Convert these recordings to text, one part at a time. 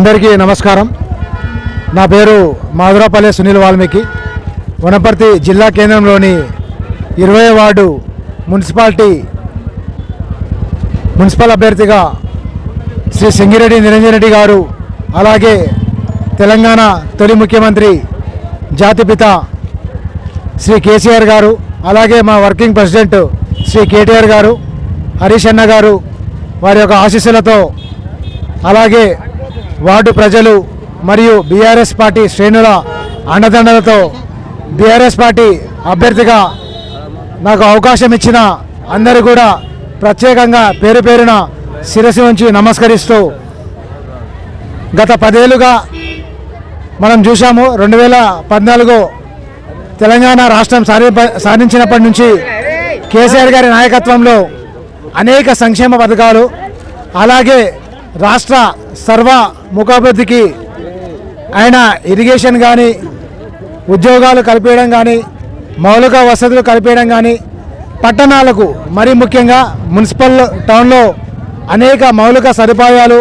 అందరికీ నమస్కారం. నా పేరు మాధురాపల్లె సునీల్ వాల్మీకి. వనపర్తి జిల్లా కేంద్రంలోని ఇరవై వార్డు మున్సిపాలిటీ మున్సిపల్ అభ్యర్థిగా శ్రీ సింగిరెడ్డి నిరంజన్ రెడ్డి గారు అలాగే తెలంగాణ తొలి ముఖ్యమంత్రి జాతిపిత శ్రీ కేసీఆర్ గారు అలాగే మా వర్కింగ్ ప్రెసిడెంట్ శ్రీ కేటీఆర్ గారు హరీష్ అన్న గారు వారి యొక్క ఆశీస్సులతో అలాగే వార్డు ప్రజలు మరియు బీఆర్ఎస్ పార్టీ శ్రేణుల అండదండలతో బీఆర్ఎస్ పార్టీ అభ్యర్థిగా నాకు అవకాశం ఇచ్చిన అందరూ కూడా ప్రత్యేకంగా పేరు పేరున శిరస్సు ఉంచి నమస్కరిస్తూ గత పదేళ్ళుగా మనం చూసాము రెండు వేల పద్నాలుగు తెలంగాణ రాష్ట్రం సాధి సాధించినప్పటి నుంచి కేసీఆర్ గారి నాయకత్వంలో అనేక సంక్షేమ పథకాలు అలాగే రాష్ట్ర సర్వ ముఖాభివృద్ధికి ఆయన ఇరిగేషన్ కానీ ఉద్యోగాలు కల్పించడం కానీ మౌలిక వసతులు కల్పించడం కానీ పట్టణాలకు మరీ ముఖ్యంగా మున్సిపల్ టౌన్లో అనేక మౌలిక సదుపాయాలు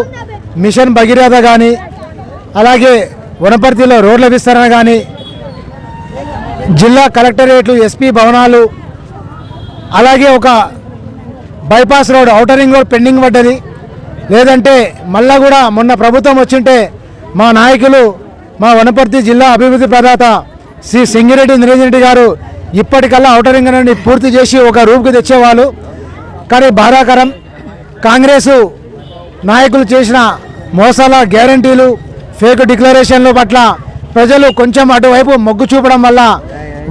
మిషన్ భగీరథ కానీ అలాగే వనపర్తిలో రోడ్ల విస్తరణ కానీ జిల్లా కలెక్టరేట్లు ఎస్పీ భవనాలు అలాగే ఒక bypass road outer ring road pending పడ్డది. లేదంటే మళ్ళా కూడా మొన్న ప్రభుత్వం వచ్చింటే మా నాయకులు మా వనపర్తి జిల్లా అభివృద్ధి ప్రదాత శ్రీ సింగిరెడ్డి నిరంజన్ రెడ్డి గారు ఇప్పటికల్లా ఔటర్ రింగ్ నుండి పూర్తి చేసి ఒక రూపుకి తెచ్చేవాళ్ళు. కానీ బాధాకరం కాంగ్రెసు నాయకులు చేసిన మోసాల గ్యారంటీలు ఫేక్ డిక్లరేషన్ల పట్ల ప్రజలు కొంచెం అటువైపు మొగ్గు చూపడం వల్ల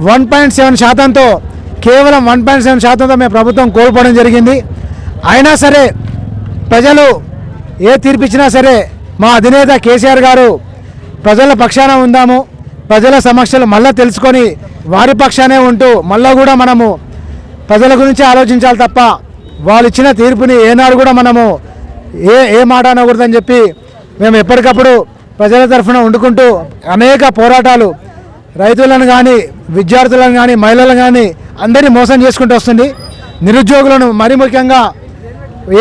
వన్ పాయింట్ సెవెన్ శాతంతో కేవలం వన్ పాయింట్ సెవెన్ శాతంతో మేము ప్రభుత్వం కోల్పోవడం జరిగింది. అయినా సరే ప్రజలు ఏ తీర్పిచ్చినా సరే మా అధినేత కేసీఆర్ గారు ప్రజల పక్షాన ఉందాము. ప్రజల సమస్యలు మళ్ళీ తెలుసుకొని వారి పక్షానే ఉంటూ మళ్ళీ కూడా మనము ప్రజల గురించి ఆలోచించాలి తప్ప వాళ్ళు ఇచ్చిన తీర్పుని ఏనాడు కూడా మనము ఏ ఏ మాట అనకూడదని చెప్పి మేము ఎప్పటికప్పుడు ప్రజల తరఫున వండుకుంటూ అనేక పోరాటాలు రైతులను కానీ విద్యార్థులను కానీ మహిళలను కానీ అందరినీ మోసం చేసుకుంటూ వస్తుంది. నిరుద్యోగులను మరీ ముఖ్యంగా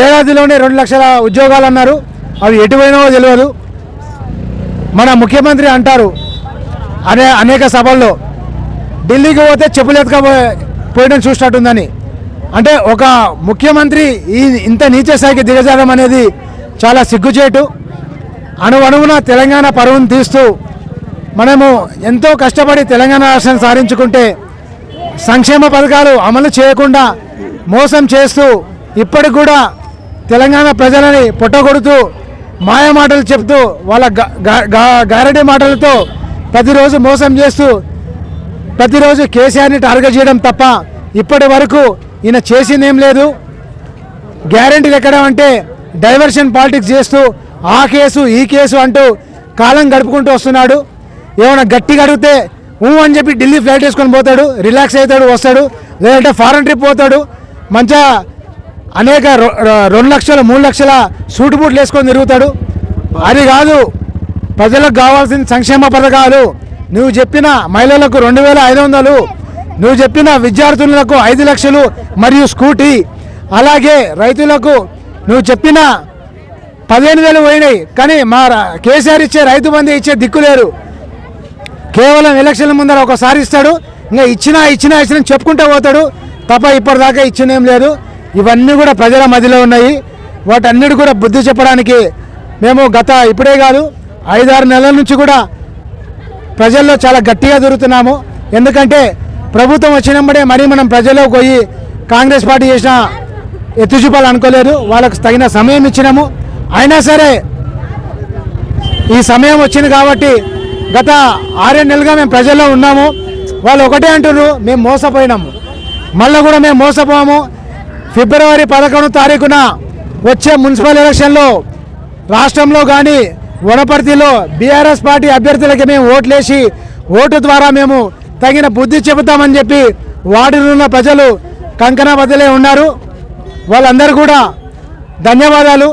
ఏడాదిలోనే రెండు లక్షల ఉద్యోగాలు అన్నారు. అవి ఎటు తెలియదు మన ముఖ్యమంత్రి అంటారు అనే అనేక సభల్లో ఢిల్లీకి పోతే చెప్పులు పోయడం చూసినట్టుందని. అంటే ఒక ముఖ్యమంత్రి ఈ ఇంత నీచ స్థాయికి దిగజారడం అనేది చాలా సిగ్గుచేటు. అణువణువున తెలంగాణ పరువును తీస్తూ మనము ఎంతో కష్టపడి తెలంగాణ రాష్ట్రాన్ని సాధించుకుంటే సంక్షేమ పథకాలు అమలు చేయకుండా మోసం చేస్తూ ఇప్పటికి కూడా తెలంగాణ ప్రజలని పొట్టగొడుతూ మాయ మాటలు చెప్తూ వాళ్ళ గ- గారడీ మాటలతో ప్రతిరోజు మోసం చేస్తూ ప్రతిరోజు కేసీఆర్ని టార్గెట్ చేయడం తప్ప ఇప్పటి వరకు ఈయన చేసిందేం లేదు. గ్యారంటీలు ఎక్కడం అంటే డైవర్షన్ పాలిటిక్స్ చేస్తూ ఆ కేసు ఈ కేసు అంటూ కాలం గడుపుకుంటూ వస్తున్నాడు. ఏమైనా గట్టిగా అడిగితే ఊ అని చెప్పి ఢిల్లీ ఫ్లైట్ వేసుకొని పోతాడు రిలాక్స్ అవుతాడు వస్తాడు. లేదంటే ఫారెన్ ట్రిప్ పోతాడు. మంచిగా అనేక రొ- రెండు లక్షల మూడు లక్షల సూటు బూట్లు వేసుకొని తిరుగుతాడు. అది కాదు ప్రజలకు కావాల్సిన సంక్షేమ పథకాలు. నువ్వు చెప్పిన మహిళలకు రెండు వేల ఐదు వందలు నువ్వు చెప్పిన విద్యార్థులకు ఐదు లక్షలు మరియు స్కూటీ. అలాగే రైతులకు నువ్వు చెప్పిన పదిహేను వేలు పోయినాయి కానీ మా రా- కేసీఆర్ ఇచ్చే రైతు బంధు ఇచ్చే దిక్కు లేరు కేవలం ఎలక్షన్ల ముందర ఒకసారి ఇస్తాడు ఇంకా ఇచ్చినా ఇచ్చినా ఇచ్చినా చెప్పుకుంటూ పోతాడు. తప్ప ఇప్పటిదాకా ఇచ్చినేం లేదు. ఇవన్నీ కూడా ప్రజల మధ్యలో ఉన్నాయి. వాటన్నిటి కూడా బుద్ధి చెప్పడానికి మేము గత ఇప్పుడే కాదు ఐదారు నెలల నుంచి కూడా ప్రజల్లో చాలా గట్టిగా దొరుకుతున్నాము. ఎందుకంటే ప్రభుత్వం వచ్చినప్పుడే మరీ మనం ప్రజల్లోకి పోయి కాంగ్రెస్ పార్టీ చేసిన ఎత్తుచూపాలు అనుకోలేదు. వాళ్ళకు తగిన సమయం ఇచ్చినాము. అయినా సరే ఈ సమయం వచ్చింది కాబట్టి గత ఆరేడు నెలలుగా మేము ప్రజల్లో ఉన్నాము. వాళ్ళు ఒకటే అంటున్నారు మేము మోసపోయినాము. మళ్ళీ కూడా మేము మోసపోము. ఫిబ్రవరి పదకొండు తారీఖున వచ్చే మున్సిపల్ ఎలక్షన్లో రాష్ట్రంలో కానీ వనపర్తిలో బీఆర్ఎస్ పార్టీ అభ్యర్థులకి మేము ఓట్లేసి ఓటు ద్వారా మేము తగిన బుద్ధి చెబుతామని చెప్పి వార్డులో ఉన్న ప్రజలు కంకణ బదిలే ఉన్నారు. వాళ్ళందరూ కూడా ధన్యవాదాలు.